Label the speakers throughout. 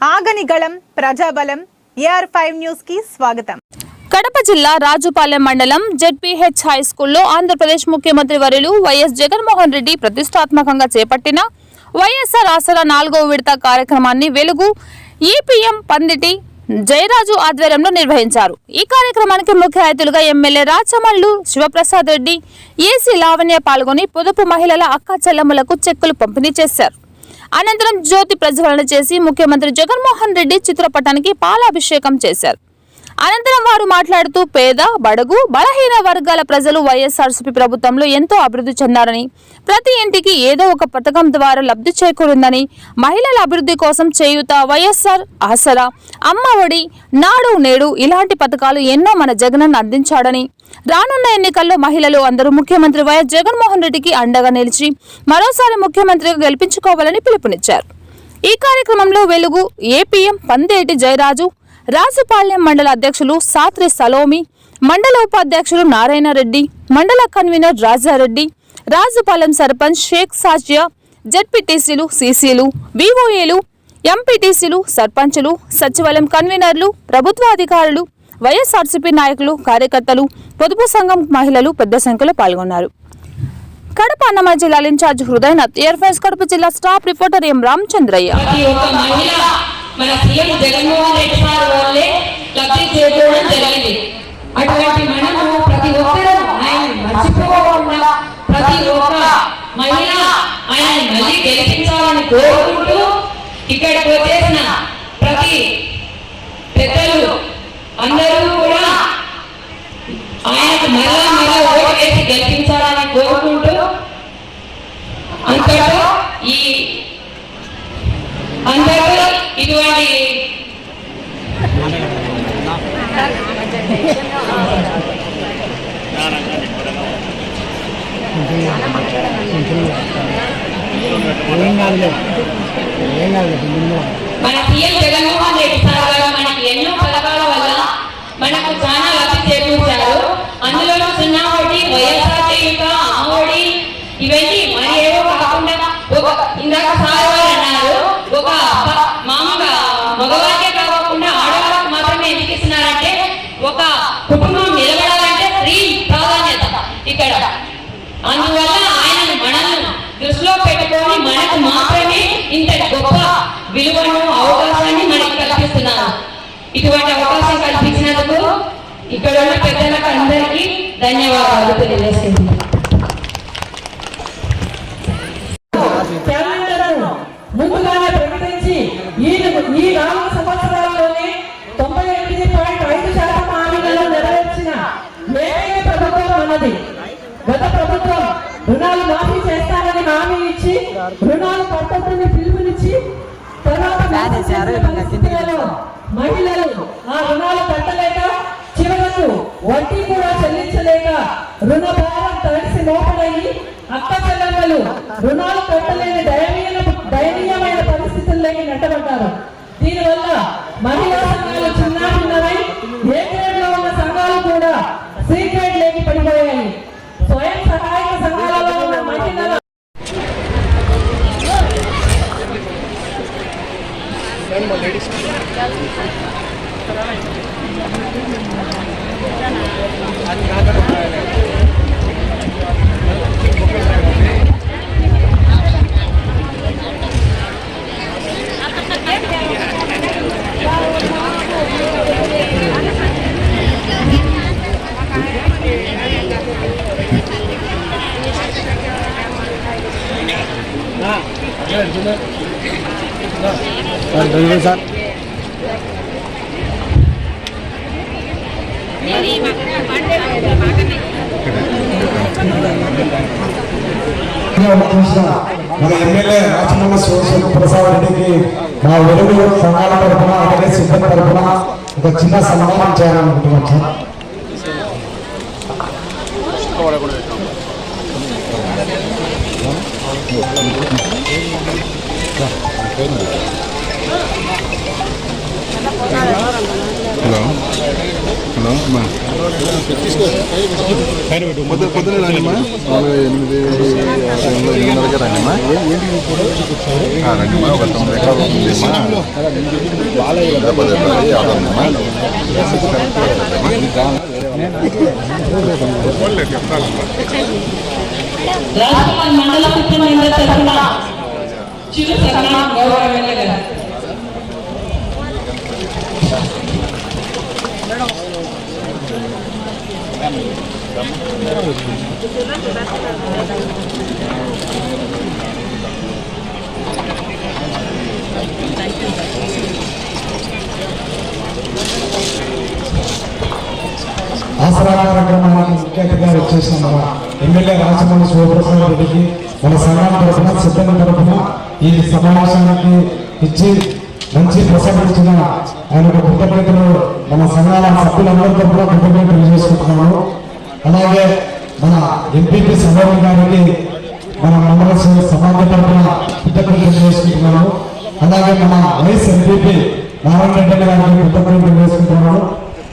Speaker 1: ఆగని గళం ప్రజాబలం AR five న్యూస్కి స్వాగతం.
Speaker 2: కడప జిల్లా రాజుపాలెం మండలం జెడ్పీహెచ్ హై స్కూల్లో ఆంధ్రప్రదేశ్ ముఖ్యమంత్రి వర్యులు వైఎస్ జగన్మోహన్ రెడ్డి ప్రతిష్టాత్మకంగా చేపట్టిన వైఎస్ఆర్ ఆసరా నాలుగవ విడత కార్యక్రమాన్ని వెలుగు ఈపీఎం పందిటి జయరాజు ఆధ్వర్యంలో నిర్వహించారు. ఈ కార్యక్రమానికి ముఖ్య అతిథులుగా ఎమ్మెల్యే రాచమల్లు శివప్రసాద్ రెడ్డి ఏసీ లావణ్య పాల్గొని పొదుపు మహిళల అక్క చెల్లెమ్మలకు చెక్కులు పంపిణీ చేశారు. అనంతరం జ్యోతి ప్రజ్వలన చేసి ముఖ్యమంత్రి జగన్మోహన్ రెడ్డి చిత్రపటానికి పాలాభిషేకం చేశారు. అనంతరం వారు మాట్లాడుతూ పేద బడుగు బలహీన వర్గాల ప్రజలు వైఎస్ఆర్సీపీ ప్రభుత్వంలో ఎంతో అభివృద్ధి చెందారని ప్రతి ఇంటికి ఏదో ఒక పథకం ద్వారా లబ్ధి చేకూరిందని మహిళల అభివృద్ధి కోసం చేయుత వైఎస్ఆర్ ఆసరా అమ్మ ఒడి నాడు నేడు ఇలాంటి పథకాలు ఎన్నో మన జగనన్న అందించాడని రానున్న ఎన్నికల్లో మహిళలు అందరూ ముఖ్యమంత్రి వైఎస్ జగన్మోహన్ రెడ్డికి అండగా నిలిచి మరోసారి ముఖ్యమంత్రిగా గెలిపించుకోవాలని పిలుపునిచ్చారు. ఈ కార్యక్రమంలో వెలుగు ఏపీఎం పందేటి జయరాజు రాజుపాళ్యం మండల అధ్యక్షులు సాత్రి సలోమి మండల ఉపాధ్యక్షులు నారాయణ రెడ్డి మండల కన్వీనర్ రాజారెడ్డి రాజుపాలెం సర్పంచ్ షేక్ సాజియా జడ్పీటీసీలు సీసీలు వివోఏలు ఎంపీటీసీలు సర్పంచులు సచివాలయం కన్వీనర్లు ప్రభుత్వ అధికారులు వైఎస్ఆర్సీపీ నాయకులు కార్యకర్తలు పొదుపు సంఘం మహిళలు పెద్ద సంఖ్యలో పాల్గొన్నారు. కడప అన్నమయ్య జిల్లా ఇన్ఛార్జ్ హృదయనాథ్ ఎయిర్ఫోర్స్ కడప జిల్లా స్టాఫ్ రిపోర్టర్ ఎం రామచంద్రయ్య.
Speaker 3: మన సీఎం జగన్మోహన్ రెడ్డి సార్ వల్లే లబ్ధి చేకూరడం జరిగింది. అటువంటి మనము ప్రతి ఒక్కరూ ఆయన మర్చిపోకుండా ప్రతి ఒక్క మహిళ ఆయన మళ్ళీ గెలిపించాలని కోరుకుంటూ ఇక్కడికి వచ్చేసిన ప్రతి పెద్దలు అందరూ కూడా ఆయనకు మరలా మరలా ఓటు వేసి గెలిపించాలని కోరుకుంటూ అంతటా ఈ అందరూ ఇటువంటి మన సీఎం జగన్మోహన్ రెడ్డి సార్ గారు మనకి ఎన్నో పథకాల వల్ల మనకు చాలా లబ్ధి చేకూర్చారు అందులో సున్నా ఒకటి వైఎస్ఆర్ చేయుత అమ్మఒడి ఇవన్నీ మరి ఏవో కాకుండా ఒక ఇందాక సార్ గారు అన్నారు ఒక ప- మామూలుగా మగవారికే కాకుండా ఆడవాళ్ళకి మాత్రమే ఎందుకు ఇస్తున్నారంటే ఒక కుటుంబం నిలబడాలంటే స్త్రీ ప్రాధాన్యత ఇక్కడ అందువల్ల ఆయన మనల్ని దృష్టిలో పెట్టుకొని మనకు మాత్రమే ఇంత గొప్ప విలువను అవకాశాన్ని మనకి కల్పిస్తున్నారు ఇటువంటి అవకాశం కల్పించినందుకు ఇక్కడ ఉన్న పెద్దలకు అందరికీ ధన్యవాదాలు తెలియజేస్తున్నాను.
Speaker 4: ముందుగానే ప్రకటించి ఈ ఈ నాలుగు సంవత్సరాల్లోనే తొంభై ఎనిమిది పాయింట్ ఐదు శాతం హామీలను నెరవేర్చిన ఏకైక ప్రభుత్వం అన్నది. గత ప్రభుత్వం రుణాలు మాఫీ చేస్తా ఇచ్చి రుణాలు కట్టొద్దని పిలుపునిచ్చి తర్వాత మహిళలు ఆ రుణాలు కట్టలేక చివరకు వడ్డీ కూడా చెల్లించలేక రుణ భారం తడిసి మోపడయి అక్క చెల్లెమ్మలు రుణాలు కట్టలేని దయనీయ దయనీయమైన పరిస్థితుల్లోకి నెట్టబడ్డారు. దీనివల్ల మహిళా సంఘాలు చిన్నాభిన్నమై ఏ గ్రేడ్లో ఉన్న సంఘాలు కూడా సి గ్రేడ్ లేకి పడిపోయాయి స్వయం సహాయక సంఘాలలో ఉన్న మహిళల
Speaker 5: సార్
Speaker 6: చూసిన మన ఎమ్మెల్యే రాచమల్ల శివశంకర్ ప్రసాద్ రెడ్డికి మా వెలుగు సంఘాల తరఫున అలాగే సిబ్బంది తరఫున ఒక చిన్న సన్మానం చేయాలనుకుంటున్నాం సార్
Speaker 5: Thank you. అమ్మా. పొద్దు పొద్దున నాలుగు ఎనిమిది ఆరు, ఏడు, రండిమ్మా ఒక తొమ్మిది ఎకరాలు పది ఎకరాలు
Speaker 3: మండల చిరు సన్మానం గౌరవ ఎమ్మెల్యే గారు.
Speaker 6: ఆసరా కార్యక్రమానికి ముఖ్య అతిథిగా వచ్చేసిన మన ఎమ్మెల్యే రాజమౌళి శివప్రసాద్ రెడ్డికి మన సంఘం తరఫున సిద్ధం తరఫున ఈ సమావేశానికి ఇచ్చి మంచి ప్రసంగించిన ఆయనకు కృతజ్ఞతలు మన సంఘాల సభ్యులందరితో కూడా కృతజ్ఞతలు తెలియజేసుకుంటున్నాము అలాగే మన ఎంపీపీ సభ్యుల గారికి మన మండల సమాజ తరఫున కృతజ్ఞతలు తెలియజేసుకుంటున్నాము అలాగే మన వైఎస్ ఎంపీపీ నారాయణ రెడ్డి గారికి కృతజ్ఞతలు తెలియజేసుకుంటున్నాము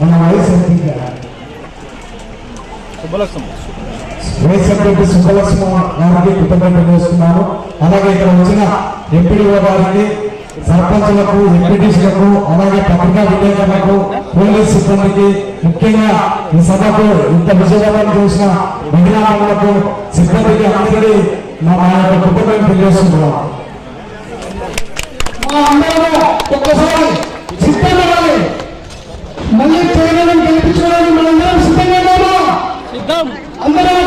Speaker 6: మన వైఎస్ ఎంపీ వైఎస్ఆర్పీ సుబ్బలక్ష్మ గారికి కృతజ్ఞతలు చేస్తున్నాను అలాగే ఇక్కడ వచ్చిన ఎంపీడీఓ గారికి సర్పంచులకు ఎంపీటీసీలకు అలాగే పత్రికా విలేకరులకు పోలీస్ సిబ్బందికి ముఖ్యంగా ఈ సభకు ఇంత విజయవంతం చేసిన మహిళా మండలకు సిబ్బందికి అందరికీ మా యొక్క కృతజ్ఞతలు తెలియజేస్తున్నాం
Speaker 4: అందరూ ఒక్కసారి సిద్ధంగా. మళ్ళీ చేయడం గెలిపించడానికి మనందరం సిద్ధంగా ఉన్నామా? అందరం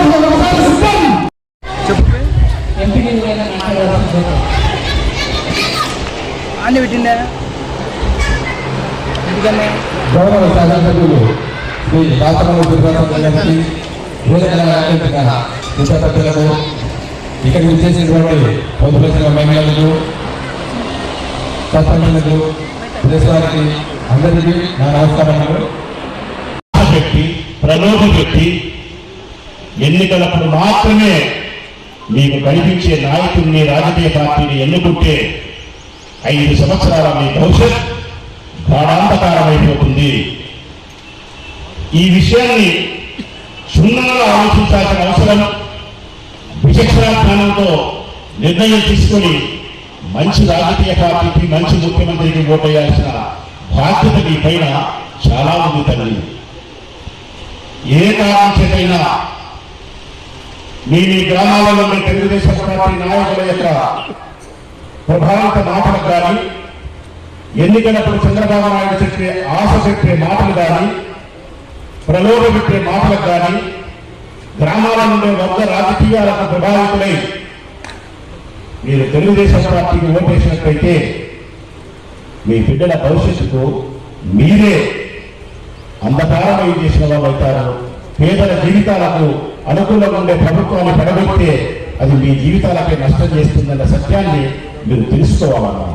Speaker 7: అన్ని పెట్టిండే? ఎందుకన్నా
Speaker 8: గౌరవ శాసనసభ్యులు శ్రీ రాష్ట్రంలో దుర్గారావు గారికి వేదికల అలంకరించిన ఇతర పెద్దలకు ఇక్కడికి విచ్చేసినటువంటి పొందుపరిచిన మహిళలకు సర్పంచులకు ప్రెస్ వారికి అందరికీ నా నమస్కారములు
Speaker 9: పెట్టి ప్రలోభ పెట్టి ఎన్నికలప్పుడు మాత్రమే మీకు కనిపించే నాయకుడిని రాజకీయ పార్టీని ఎన్నుకుంటే ఐదు సంవత్సరాల మీ భవిష్యత్ గాఢాంధకారమైపోతుంది. ఈ విషయాన్ని క్షుణ్ణంగా ఆలోచించాల్సిన అవసరం విచక్షణ జ్ఞానంతో నిర్ణయం తీసుకొని మంచి రాజకీయ పార్టీకి మంచి ముఖ్యమంత్రికి ఓటేయాల్సిన బాధ్యత మీ పైన చాలా ఉంది తల్లి. ఏ కారణం చేతైనా మీ మీ గ్రామాలలో మీ తెలుగుదేశం పార్టీ నాయకుల యొక్క ప్రభావిత మాటలు కానీ ఎన్నికలప్పుడు చంద్రబాబు నాయుడు చెప్పే ఆశ చెప్పే మాటలు కానీ ప్రలోభ పెట్టే మాటలకు కానీ గ్రామాల నుండి వద్ద రాజకీయాలకు ప్రభావితులై మీరు తెలుగుదేశం పార్టీకి ఓటేసినట్లయితే మీ బిడ్డల భవిష్యత్తుకు మీరే అంధకారమై చేసిన వాళ్ళు అవుతారు. పేదల జీవితాలకు అనుకూలంగా ఉండే ప్రభుత్వాన్ని పడగొట్టే అది మీ జీవితాలపై నష్టం చేస్తుందన్న సత్యాన్ని మీరు తెలుసుకోవాలన్నా.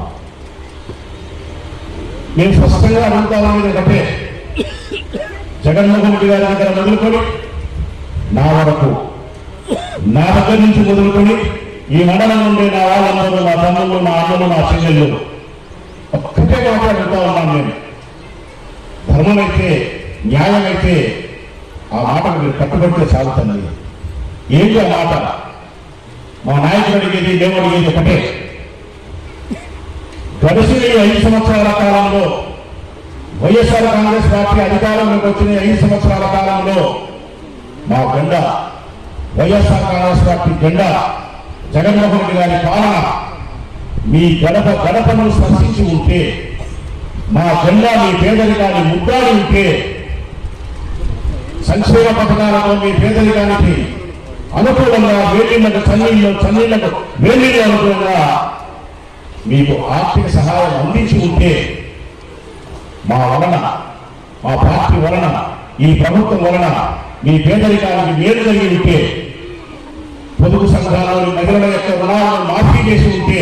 Speaker 9: మేము స్పష్టంగా అడుగుతామని ఒకటే జగన్మోహన్ రెడ్డి గారి దగ్గర మొదలుకొని నా వరకు నా దగ్గర నుంచి మొదలుకొని ఈ మండలం నుండి నా వాళ్ళందరూ నా తమ్ముళ్ళు నా అన్నలు నా చెల్లెళ్ళు ఒక్కటే మాట్లాడుతూ అడుగుతా ఉన్నాను నేను ధర్మమైతే న్యాయమైతే ఆ మాటకు మీరు కట్టుబడితే సాగుతున్నది ఏంటి ఆ మాట? మా నాయకుడు అడిగేది మేము అడిగేది ఒకటే. గడిచిన ఈ ఐదు సంవత్సరాల కాలంలో వైఎస్ఆర్ కాంగ్రెస్ పార్టీ అధికారంలోకి వచ్చిన ఐదు సంవత్సరాల కాలంలో మా జెండా వైఎస్ఆర్ కాంగ్రెస్ పార్టీ జెండా జగన్మోహన్ రెడ్డి గారి పాలన మీ గడప గడపను స్పర్శించి ఉంటే మా జెండా మీ పేదరికాన్ని ముద్దాడి ఉంటే సంక్షేమ పథకాలలో మీ పేదరికానికి అనుకూలంగా వేడిళ్ళకు చన్నీళ్ళు చన్నీళ్ళకు వేడిళ్ళు అనుకూలంగా మీకు ఆర్థిక సహాయం అందించి ఉంటే మా వలన మా పార్టీ వలన ఈ ప్రభుత్వం వలన మీ పేదరికానికి మేలు జరిగి ఉంటే పొదుపు సంఘాలను నగరాల యొక్క రుణాలను మాఫీ చేసి ఉంటే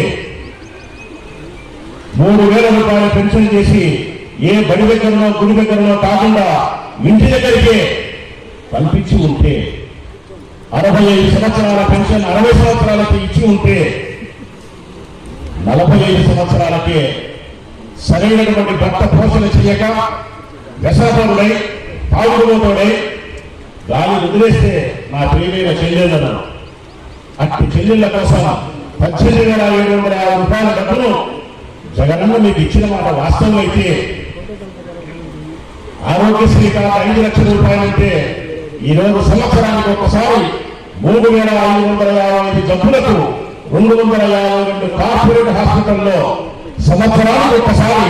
Speaker 9: మూడు వేల రూపాయలు పెన్షన్ చేసి ఏ బడి దగ్గరలో గుడి దగ్గరలో కాకుండా ఇంటి దగ్గరికే కల్పించి ఉంటే అరవై ఐదు సంవత్సరాల పెన్షన్ అరవై సంవత్సరాలకి ఇచ్చి ఉంటే నలభై ఐదు సంవత్సరాలకే సరైనటువంటి భర్త పోషణ చేయక వ్యసనపరుడై తాగుడుతోడై గాలి వదిలేస్తే నా ప్రియమైన చెల్లెళ్ళను. అట్టి చెల్లెళ్ళ కోసం పద్దెనిమిది వేల ఏడు వందల యాభై రూపాయల డబ్బును జగనన్న మీకు ఇచ్చిన మాట వాస్తవం అయితే ఆరోగ్యశ్రీ కాదు ఐదు లక్షల రూపాయలంటే ఈ రోజు సంవత్సరానికి ఒకసారి మూడు వేల ఐదు వందల యాభై ఐదు జబ్బులకు రెండు వందల యాభై రెండు కార్పొరేట్ హాస్పిటల్లో సంవత్సరానికి ఒకసారి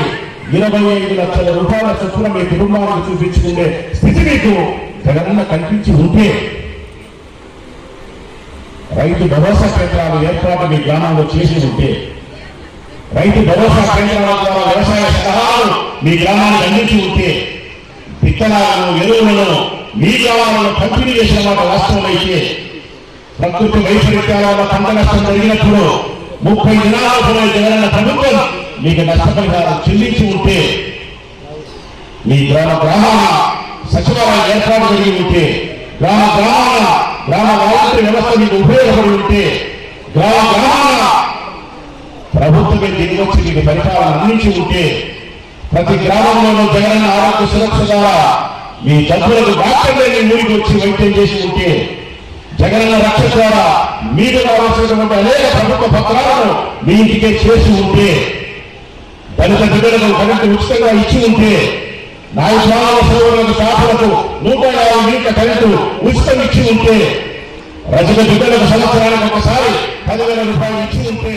Speaker 9: ఇరవై ఐదు లక్షల రూపాయల చొప్పున మీ కుటుంబానికి చూపించుకునే స్థితి మీకు జగన్న కల్పించి ఉంటే రైతు భరోసా కేంద్రాలు ఏర్పాటు మీ గ్రామంలో చేసి ఉంటే రైతు భరోసా కేంద్రాల ద్వారా వ్యవసాయ సలహాలు మీ గ్రామానికి అందించి ఉంటే విత్తనాలను ఎరువులను మీ గ్రామాలను పంపిణీ చేసిన మాట వాస్తవమైతే ప్రకృతి వైపరీత్యాల వల్ల పంట నష్టం జరిగినప్పుడు ముప్పై దినాల జగనన్న ప్రభుత్వం మీకు నష్టపరిహారం చెల్లించి ఉంటే మీ గ్రామ గ్రామాల సచివాలయం ఏర్పాటు జరిగి ఉంటే గ్రామ గ్రామాల గ్రామ వాలంటీర్ వ్యవస్థ మీకు ఉపయోగపడి ఉంటే గ్రామ గ్రామాల ప్రభుత్వమే దిగి వచ్చి మీకు పరిపాలన అందించి ఉంటే ప్రతి గ్రామంలోనూ జగనన్న ఆరోగ్య సురక్ష ద్వారా మీ డబ్బులకు డాక్టర్లే మీ ఊరికి వచ్చి వైద్యం చేసి ఉంటే జగనన్న రక్షణ ద్వారా మీకు కావాల్సినటువంటి అనేక ప్రభుత్వ పత్రాలను మీ ఇంటికే చేసి ఉంటే దళిత బిడ్డలకు కరెంటు ఉచితంగా ఇచ్చి ఉంటే నాయస్వామి సోదరులకు షాపులకు నూట యాభై యూనిట్ల కరెంటు ఉచితం ఇచ్చి ఉంటే రజక బిడ్డలకు సంవత్సరానికి ఒకసారి పదివేల రూపాయలు ఇచ్చి ఉంటే